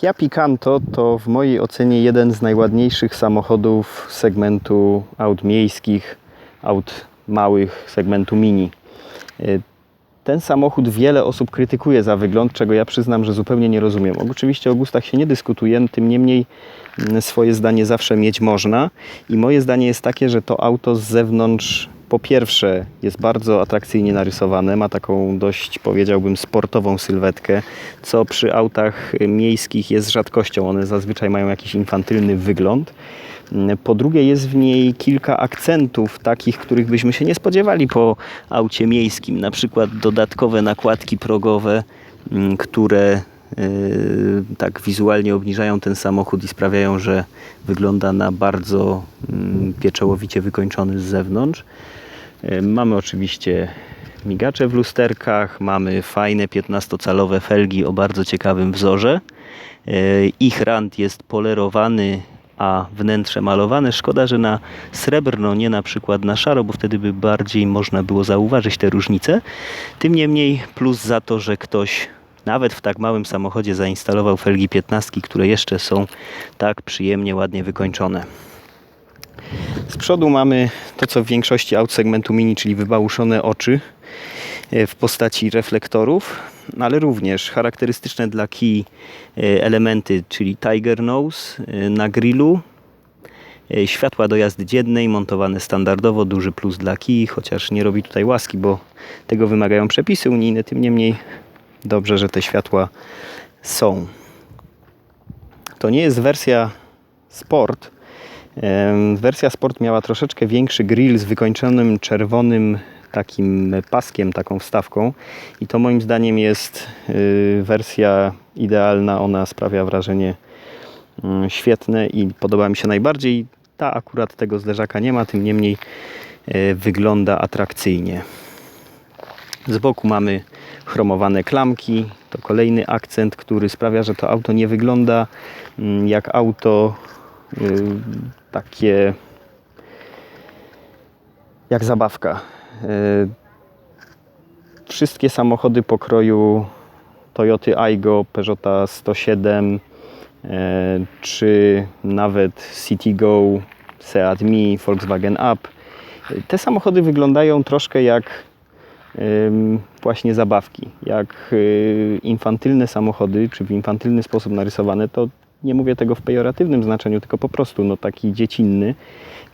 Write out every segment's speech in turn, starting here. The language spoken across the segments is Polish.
Kia Picanto to w mojej ocenie jeden z najładniejszych samochodów segmentu aut miejskich, aut małych, segmentu mini. Y, Ten samochód wiele osób krytykuje za wygląd, czego ja przyznam, że zupełnie nie rozumiem. Oczywiście o gustach się nie dyskutuje, tym niemniej mm, swoje zdanie zawsze mieć można. I moje zdanie jest takie, że to auto z zewnątrz po pierwsze jest bardzo atrakcyjnie narysowane, ma taką dość powiedziałbym sportową sylwetkę, co przy autach miejskich jest rzadkością. One zazwyczaj mają jakiś infantylny wygląd. Po drugie, jest w niej kilka akcentów, takich, których byśmy się nie spodziewali po aucie miejskim. Na przykład dodatkowe nakładki progowe, mm, które yy, tak wizualnie obniżają ten samochód i sprawiają, że wygląda na bardzo mm, pieczołowicie wykończony z zewnątrz. Mamy oczywiście migacze w lusterkach, mamy fajne 15-calowe felgi o bardzo ciekawym wzorze. Yy, Ich rand jest polerowany, a wnętrze malowane. Szkoda, że na srebrno, nie na przykład na szaro, bo wtedy by bardziej można było zauważyć te różnice. Tym niemniej plus za to, że ktoś nawet w tak małym samochodzie zainstalował felgi 15, które jeszcze są tak przyjemnie, ładnie wykończone. Z przodu mamy to, co w większości aut segmentu mini, czyli wybałuszone oczy e, w postaci reflektorów, ale również charakterystyczne dla Key e, elementy, czyli Tiger Nose e, na grillu, światła do jazdy dziennej montowane standardowo, duży plus dla Key, chociaż nie robi tutaj łaski, bo tego wymagają przepisy unijne, tym niemniej dobrze, że te światła są. To nie jest wersja Sport, Wersja Sport miała troszeczkę większy grill z wykończonym czerwonym takim paskiem, taką wstawką i to moim zdaniem jest y, wersja idealna. Ona sprawia wrażenie mm, świetne i podoba mi się najbardziej. Ta akurat tego zderzaka nie ma, tym niemniej y, wygląda atrakcyjnie. Z boku mamy chromowane klamki. To kolejny akcent, który sprawia, że to auto nie wygląda mm, jak auto takie jak zabawka. Y, Wszystkie samochody pokroju Toyoty Aygo, Peugeota 107 y, czy nawet Citigo, Seat Mi, Volkswagen Up. y, Te samochody wyglądają troszkę jak właśnie zabawki, jak y, infantylne samochody, czy w infantylny sposób narysowane, to nie mówię tego w pejoratywnym znaczeniu, tylko po prostu no, taki dziecinny.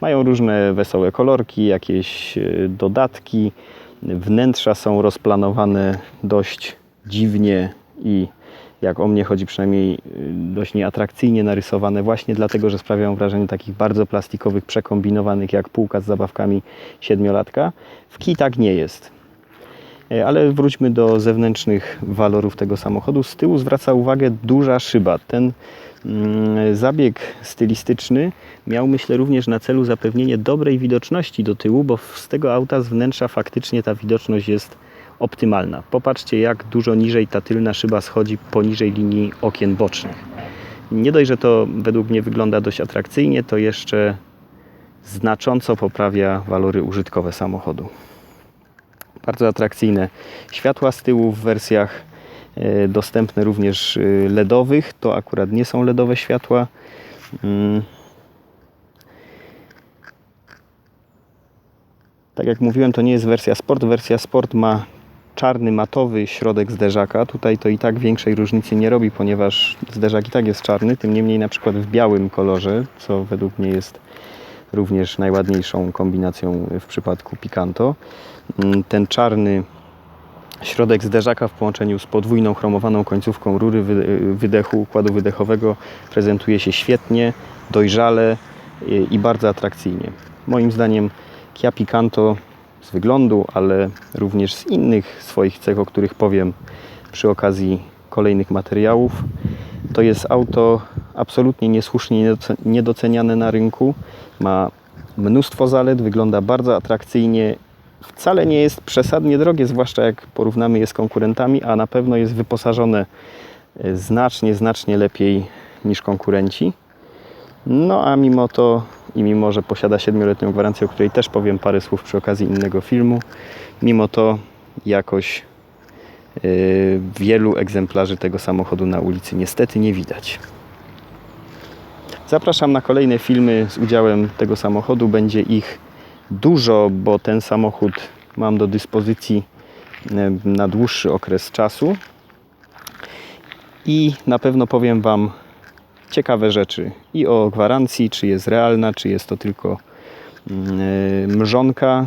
Mają różne wesołe kolorki, jakieś y, dodatki. Wnętrza są rozplanowane dość dziwnie i jak o mnie chodzi przynajmniej y, dość nieatrakcyjnie narysowane właśnie dlatego, że sprawiają wrażenie takich bardzo plastikowych, przekombinowanych jak półka z zabawkami siedmiolatka. W Ki tak nie jest. E, Ale wróćmy do zewnętrznych walorów tego samochodu. Z tyłu zwraca uwagę duża szyba. Ten mm, zabieg stylistyczny miał, myślę, również na celu zapewnienie dobrej widoczności do tyłu, bo z tego auta z wnętrza faktycznie ta widoczność jest optymalna. Popatrzcie, jak dużo niżej ta tylna szyba schodzi poniżej linii okien bocznych. Nie dość, że to według mnie wygląda dość atrakcyjnie, to jeszcze znacząco poprawia walory użytkowe samochodu bardzo atrakcyjne światła z tyłu w wersjach e, dostępne również e, LEDowych. To akurat nie są LEDowe światła. Mm. Tak jak mówiłem, to nie jest wersja Sport. Wersja Sport ma czarny, matowy środek zderzaka. Tutaj to i tak większej różnicy nie robi, ponieważ zderzak i tak jest czarny. Tym niemniej na przykład w białym kolorze, co według mnie jest również najładniejszą kombinacją w przypadku Picanto. Mm, Ten czarny środek zderzaka w połączeniu z podwójną chromowaną końcówką rury wy- wydechu, układu wydechowego prezentuje się świetnie, dojrzale i- i bardzo atrakcyjnie. Moim zdaniem Kia Picanto z wyglądu, ale również z innych swoich cech, o których powiem przy okazji kolejnych materiałów, to jest auto absolutnie niesłusznie niedoce- niedoceniane na rynku. Ma mnóstwo zalet, wygląda bardzo atrakcyjnie. Wcale nie jest przesadnie drogie, zwłaszcza jak porównamy je z konkurentami, a na pewno jest wyposażone e, znacznie, znacznie lepiej niż konkurenci. No a mimo to i mimo, że posiada 7-letnią gwarancję, o której też powiem parę słów przy okazji innego filmu, mimo to jakoś Yy, Wielu egzemplarzy tego samochodu na ulicy niestety nie widać. Zapraszam na kolejne filmy z udziałem tego samochodu. Będzie ich dużo, bo ten samochód mam do dyspozycji na dłuższy okres czasu. I na pewno powiem Wam ciekawe rzeczy i o gwarancji, czy jest realna, czy jest to tylko mm, e, mrzonka.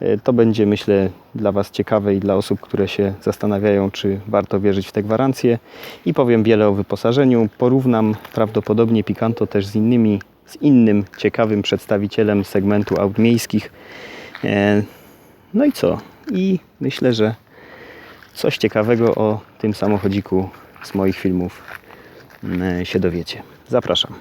E, To będzie, myślę, dla Was ciekawe i dla osób, które się zastanawiają, czy warto wierzyć w te gwarancje. I powiem wiele o wyposażeniu. Porównam prawdopodobnie Picanto też z innymi, z innym ciekawym przedstawicielem segmentu aut miejskich. E, No i co? I myślę, że coś ciekawego o tym samochodziku z moich filmów mm, się dowiecie. Zapraszam.